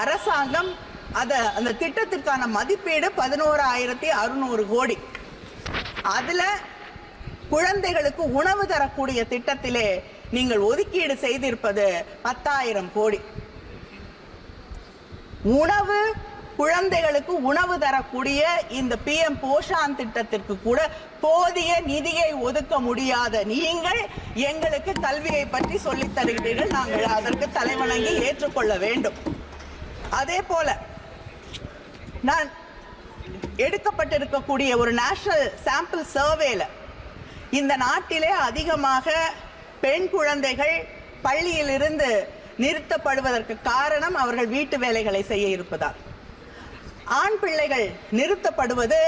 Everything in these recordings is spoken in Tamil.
அரசாங்கம் அதை அந்த திட்டத்திற்கான மதிப்பீடு பதினோராயிரத்தி அறுநூறு கோடி. அதுல குழந்தைகளுக்கு உணவு தரக்கூடிய திட்டத்திலே நீங்கள் ஒதுக்கீடு செய்திருப்பது பத்தாயிரம் கோடி. உணவு குழந்தைகளுக்கு உணவு தரக்கூடிய இந்த பி எம் போஷான் திட்டத்திற்கு கூட போதிய நிதியை ஒதுக்க முடியாத நீங்கள் எங்களுக்கு கல்வியை பற்றி சொல்லித் தருகிறீர்கள். நாங்கள் அதற்கு தலைவணங்கி ஏற்றுக்கொள்ள வேண்டும். அதே போல நான் எடுக்கப்பட்டிருக்கக்கூடிய ஒரு நேஷனல் சாம்பிள் சர்வேல இந்த நாட்டிலே அதிகமாக பெண் குழந்தைகள் பள்ளியிலிருந்து நிறுத்தப்படுவதற்கு காரணம் அவர்கள் வீட்டு வேலைகளை செய்ய இருப்பதால். ஆண் பிள்ளைகள் நிறுத்தப்படுவது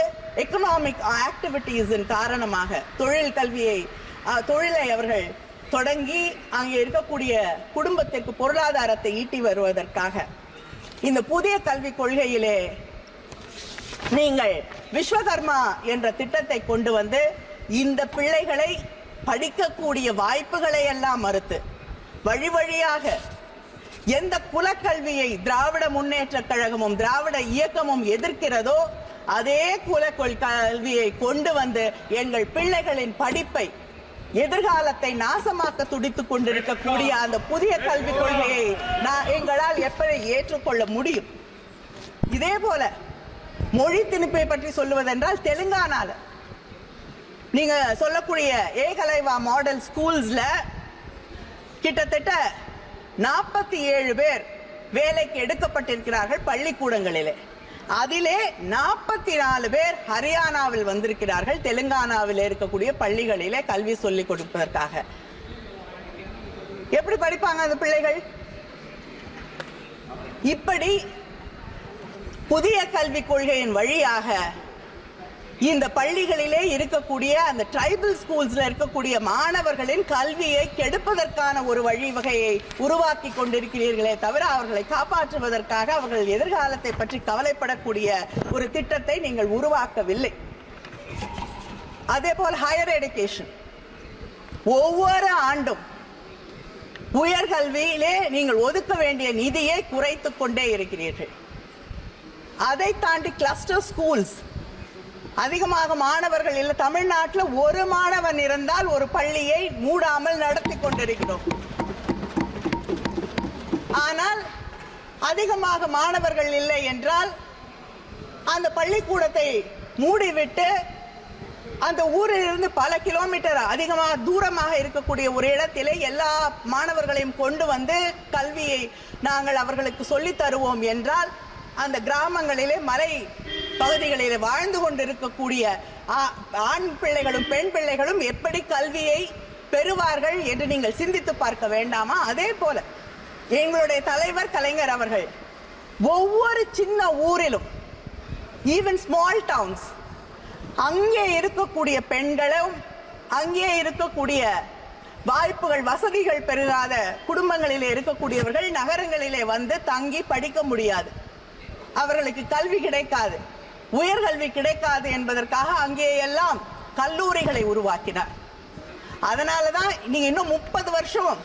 எக்கனாமிக் ஆக்டிவிட்டீஸின் காரணமாக தொழில் கல்வியை தொழிலை அவர்கள் தொடங்கி அங்கே இருக்கக்கூடிய குடும்பத்திற்கு பொருளாதாரத்தை ஈட்டி வருவதற்காக. இந்த புதிய கல்விக் கொள்கையிலே நீங்கள் விஸ்வகர்மா என்ற திட்டத்தை கொண்டு வந்து இந்த பிள்ளைகளை படிக்கக்கூடிய வாய்ப்புகளை எல்லாம் மறுத்து வழி வழியாக எந்த குலக்கல்வியை திராவிட முன்னேற்ற கழகமும் திராவிட இயக்கமும் எதிர்க்கிறதோ அதே குலக்கொள் கல்வியை கொண்டு வந்து எங்கள் பிள்ளைகளின் படிப்பை எதிர்காலத்தை நாசமாக்க துடித்துக் கொண்டிருக்கக்கூடிய அந்த புதிய கல்விக் கொள்கையை நான் எங்களால் எப்படி ஏற்றுக்கொள்ள முடியும்? இதே போல மொழி திணிப்பை பற்றி சொல்லுவதென்றால் தெலுங்கானால. நீங்க சொல்லக்கூடிய ஏகலைவா மாடல் ஸ்கூல்ஸ்ல கிட்டத்தட்ட நாற்பத்தி ஏழு பேர் வேலைக்கு எடுக்கப்பட்டிருக்கிறார்கள் பள்ளிக்கூடங்களிலே. அதிலே நாற்பத்தி நாலு பேர் ஹரியானாவில் வந்திருக்கிறார்கள். தெலுங்கானாவில் இருக்கக்கூடிய பள்ளிகளிலே கல்வி சொல்லிக் கொடுப்பதற்காக. எப்படி படிப்பாங்க அந்த பிள்ளைகள்? இப்படி புதிய கல்விக் கொள்கையின் வழியாக இந்த பள்ளிகளிலே இருக்கக்கூடிய அந்த ட்ரைபல் ஸ்கூல்ஸ்ல இருக்கக்கூடிய மாணவர்களின் கல்வியை கெடுப்பதற்கான ஒரு வழிவகையை உருவாக்கி கொண்டிருக்கிறீர்களே தவிர அவர்களை காப்பாற்றுவதற்காக அவர்கள் எதிர்காலத்தை பற்றி கவலைப்படக்கூடிய ஒரு திட்டத்தை நீங்கள் உருவாக்கவில்லை. அதே போல் ஹையர் எடுகேஷன் ஒவ்வொரு ஆண்டும் உயர்கல்வியிலே நீங்கள் ஒதுக்க வேண்டிய நிதியை குறைத்து கொண்டே இருக்கிறீர்கள். அதை தாண்டி கிளஸ்டர் ஸ்கூல்ஸ் அதிகமாக மாணவர்கள் இல்லை தமிழ்நாட்டில் ஒரு மாணவன் இருந்தால் ஒரு பள்ளியை மூடாமல் நடத்தி கொண்டிருக்கிறோம். ஆனால் அதிகமாக மாணவர்கள் இல்லை என்றால் அந்த பள்ளிக்கூடத்தை மூடிவிட்டு அந்த ஊரிலிருந்து பல கிலோமீட்டர் அதிகமாக தூரமாக இருக்கக்கூடிய ஒரு இடத்திலே எல்லா மாணவர்களையும் கொண்டு வந்து கல்வியை நாங்கள் அவர்களுக்கு சொல்லித் தருவோம் என்றால் அந்த கிராமங்களிலே மலை பகுதிகளில் வாழ்ந்து கொண்டிருக்கக்கூடிய ஆ- ஆண் பிள்ளைகளும் பெண் பிள்ளைகளும் எப்படி கல்வியை பெறுவார்கள் என்று நீங்கள் சிந்தித்து பார்க்க வேண்டாமா? அதே போல எங்களுடைய தலைவர் கலைஞர் அவர்கள் ஒவ்வொரு சின்ன ஊரிலும் ஈவன் ஸ்மால் டவுன்ஸ் அங்கே இருக்கக்கூடிய பெண்களும் அங்கே இருக்கக்கூடிய வாய்ப்புகள் வசதிகள் பெருகாத குடும்பங்களிலே இருக்கக்கூடியவர்கள் நகரங்களிலே வந்து தங்கி படிக்க முடியாது. அவர்களுக்கு கல்வி கிடைக்காது. உயர்கல்வி கிடைக்காது என்பதற்காக அங்கே எல்லாம் கல்லூரிகளை உருவாக்கினார். அதனால தான் நீங்க இன்னும் முப்பது வருஷம்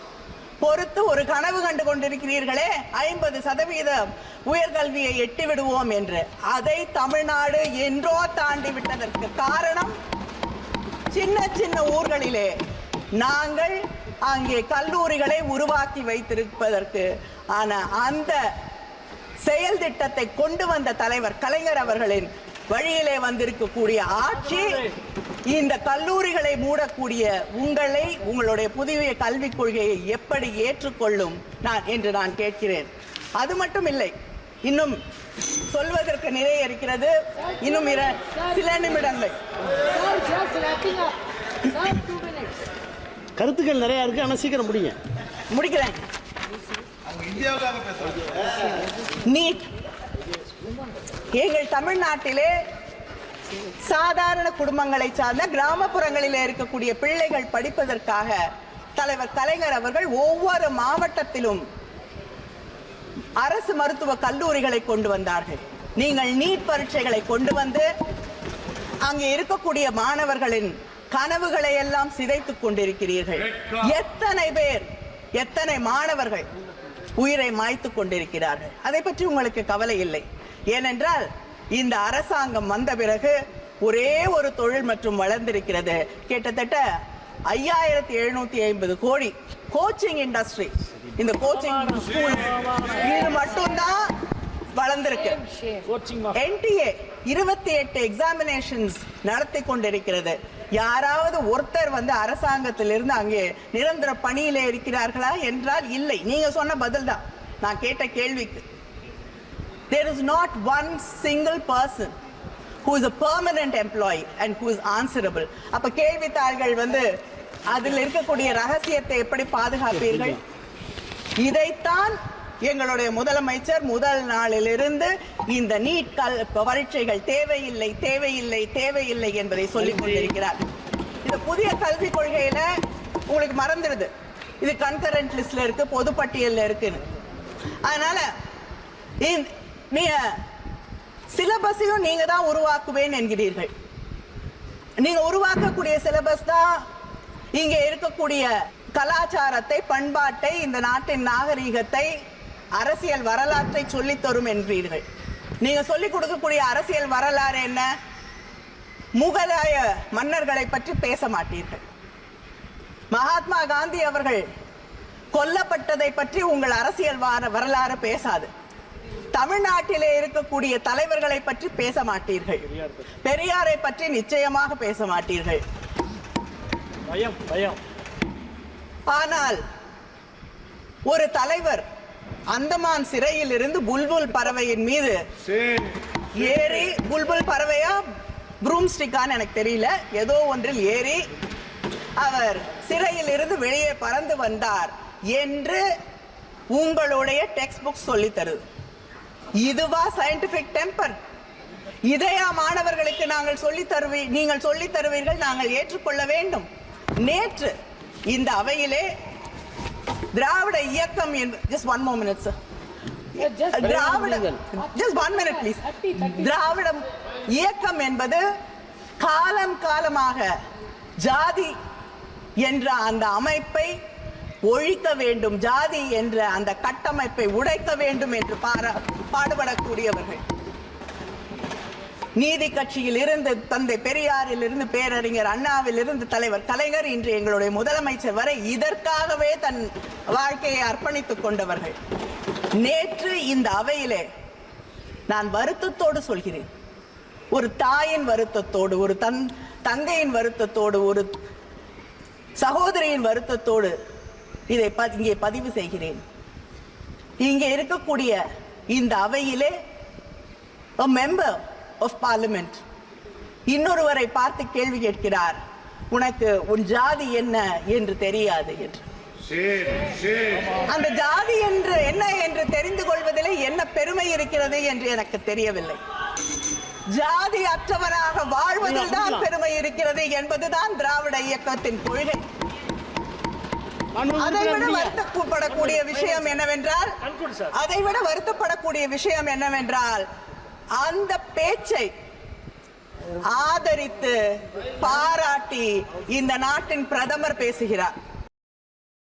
பொறுத்து ஒரு கனவு கண்டு கொண்டிருக்கிறீர்களே ஐம்பது சதவீதம் உயர்கல்வியை எட்டி விடுவோம் என்று. அதை தமிழ்நாடு என்றோ தாண்டி விட்டதற்கு காரணம் சின்ன சின்ன ஊர்களிலே நாங்கள் அங்கே கல்லூரிகளை உருவாக்கி வைத்திருப்பதற்கு. ஆனால் அந்த செயல் திட்டத்தை கொண்டு வந்த தலைவர் கலைஞர் அவர்களின் வழியிலே வந்திருக்கக்கூடிய ஆட்சி இந்த கல்லூரிகளை மூடக்கூடிய உங்களை உங்களுடைய புதிய கல்விக் கொள்கையை எப்படி ஏற்றுக்கொள்ளும் நான் என்று நான் கேட்கிறேன். அது மட்டும் இல்லை இன்னும் சொல்வதற்கு நிறைய இருக்கிறது. இன்னும் இர- சில நிமிடங்கள். கருத்துக்கள் நிறையா இருக்குது ஆனால் சீக்கிரம் முடிங்க. முடிக்கிறேன் நீட் எங்கள் தமிழ்நாட்டிலே சாதாரண குடும்பங்களை சார்ந்த கிராமப்புறங்களிலே இருக்கக்கூடிய பிள்ளைகள் படிப்பதற்காக தலைவர் கலைஞர் அவர்கள் ஒவ்வொரு மாவட்டத்திலும் அரசு மருத்துவ கல்லூரிகளை கொண்டு வந்தார்கள். நீங்கள் நீட் பரீட்சைகளை கொண்டு வந்து அங்கே இருக்கக்கூடிய மாணவர்களின் கனவுகளை எல்லாம் சிதைத்துக் கொண்டிருக்கிறீர்கள். எத்தனை பேர் எத்தனை மாணவர்கள் உயிரை மாய்த்து கொண்டிருக்கிறார்கள். அதை பற்றி உங்களுக்கு கவலை இல்லை. ஏனென்றால் இந்த அரசாங்கம் வந்த பிறகு ஒரே ஒரு தொழில் மற்றும் வளர்ந்திருக்கிறது. கிட்டத்தட்ட ஐயாயிரத்தி எழுநூத்தி ஐம்பது கோடி கோச்சிங் இண்டஸ்ட்ரி இந்த கோச்சிங் இது மட்டும்தான் வளர்ந்திருக்கு. என்டிஏ இருபத்தி எட்டு எக்ஸாமினேஷன்ஸ் நடத்தி கொண்டிருக்கிறது. யாராவது ஒருத்தர் வந்து அரசாங்கத்திலிருந்து அங்கே நிரந்தர பணியிலே இருக்கிறார்களா என்றால் இல்லை. நீங்க சொன்ன பதில் தான் நான் கேட்ட கேள்விக்கு. There is not one single person who is a permanent employee and who is answerable அப்ப கேள்வித்தாள்கள் வந்து அதில் இருக்கக்கூடிய ரகசியத்தை எப்படி பாதுகாப்பீர்கள்? இதைத்தான் எங்களுடைய முதலமைச்சர் முதல் நாளிலிருந்து இந்த நீட் கல் பரீட்சைகள் தேவையில்லை தேவையில்லை தேவையில்லை என்பதை சொல்லிக் கொண்டிருக்கிறார். இந்த புதிய கல்விக் கொள்கையில உங்களுக்கு மறந்துடுது. இது கன்கரண்ட் லிஸ்ட்ல இருக்கு பொதுப்பட்டியல்ல இருக்குன்னு. அதனால நீங்க சிலபஸையும் நீங்க தான் உருவாக்குவேன் என்கிறீர்கள். நீங்க உருவாக்கக்கூடிய சிலபஸ் தான் இங்க இருக்கக்கூடிய கலாச்சாரத்தை பண்பாட்டை இந்த நாட்டின் நாகரீகத்தை அரசியல் வரலாற்றை சொல்லித் தரும் என்கிறீர்கள் நீங்க சொல்லிக் கொடுக்கக்கூடிய அரசியல் வரலாறு என்ன? முகலாய மன்னர்களை பற்றி பேச மாட்டீர்கள். மகாத்மா காந்தி அவர்கள் கொல்லப்பட்டதை பற்றி உங்கள் அரசியல் வார- வரலாறு பேசாது. தமிழ்நாட்டிலே இருக்கக்கூடிய தலைவர்களை பற்றி பேச மாட்டீர்கள். பெரியாரை பற்றி நிச்சயமாக பேச மாட்டீர்கள். ஆனால் ஒரு தலைவர் அந்தமான் சிறையில் இருந்து புல்புல் பறவையின் மீது ஏறி புல்புல் பறவையா? ப்ரூம்ஸ்டிக்கான்னு எனக்கு தெரியல. ஏதோ ஒன்றில் ஏறி அவர் சிறையில் இருந்து வெளியே பறந்து வந்தார் என்று உங்களுடைய டெக்ஸ்ட் புக் சொல்லி தருது. இதுவா சயின்டிபிக் டெம்பர் இதையா மாணவர்களுக்கு நாங்கள் சொல்லி தருவி நீங்கள் சொல்லி தருவீர்கள் நாங்கள் ஏற்றுக்கொள்ள வேண்டும். நேற்று இந்த அவையிலே திராவிட இயக்கம் just one mo minute sir Dravida just one minute please திராவிடம் இயக்கம் என்பது காலம் காலமாக ஜாதி என்ற அந்த அமைப்பை ஒழிக்க வேண்டும் ஜாதி என்ற அந்த கட்டமைப்பை உடைக்க வேண்டும் என்று பாடுபடக்கூடியவர்கள். நீதி கட்சியில் இருந்து தந்தை பெரியாரில் இருந்து பேரறிஞர் அண்ணாவில் இருந்து தலைவர் கலைஞர் இன்று எங்களுடைய முதலமைச்சர் வரை இதற்காகவே தன் வாழ்க்கையை அர்ப்பணித்துக் கொண்டவர்கள். நேற்று இந்த அவையிலே நான் வருத்தத்தோடு சொல்கிறேன். ஒரு தாயின் வருத்தத்தோடு ஒரு தன் தங்கையின் வருத்தத்தோடு ஒரு சகோதரியின் வருத்தத்தோடு இதை ப- இங்கே பதிவு செய்கிறேன். இங்கே இருக்கக்கூடிய இந்த அவையிலே மெம்பர் of parliament. இன்னொருவரை பார்த்து கேள்வி கேட்கிறார் உனக்கு உன் ஜாதி என்ன என்று தெரியாது என்று. அந்த ஜாதி என்று என்ன என்று தெரிந்து கொள்வதிலே என்ன பெருமை இருக்கிறது என்று எனக்கு தெரியவில்லை. ஜாதி அற்றவராக வாழ்வதில் தான் பெருமை இருக்கிறது என்பதுதான் திராவிட இயக்கத்தின் கொள்கை. அதை விட வருத்தப்படக்கூடிய விஷயம் என்னவென்றால் Conclude, sir. அதை விட வருத்தப்படக்கூடிய விஷயம் என்னவென்றால் அந்த பேச்சை ஆதரித்து பாராட்டி இந்த நாட்டின் பிரதமர் பேசுகிறார்.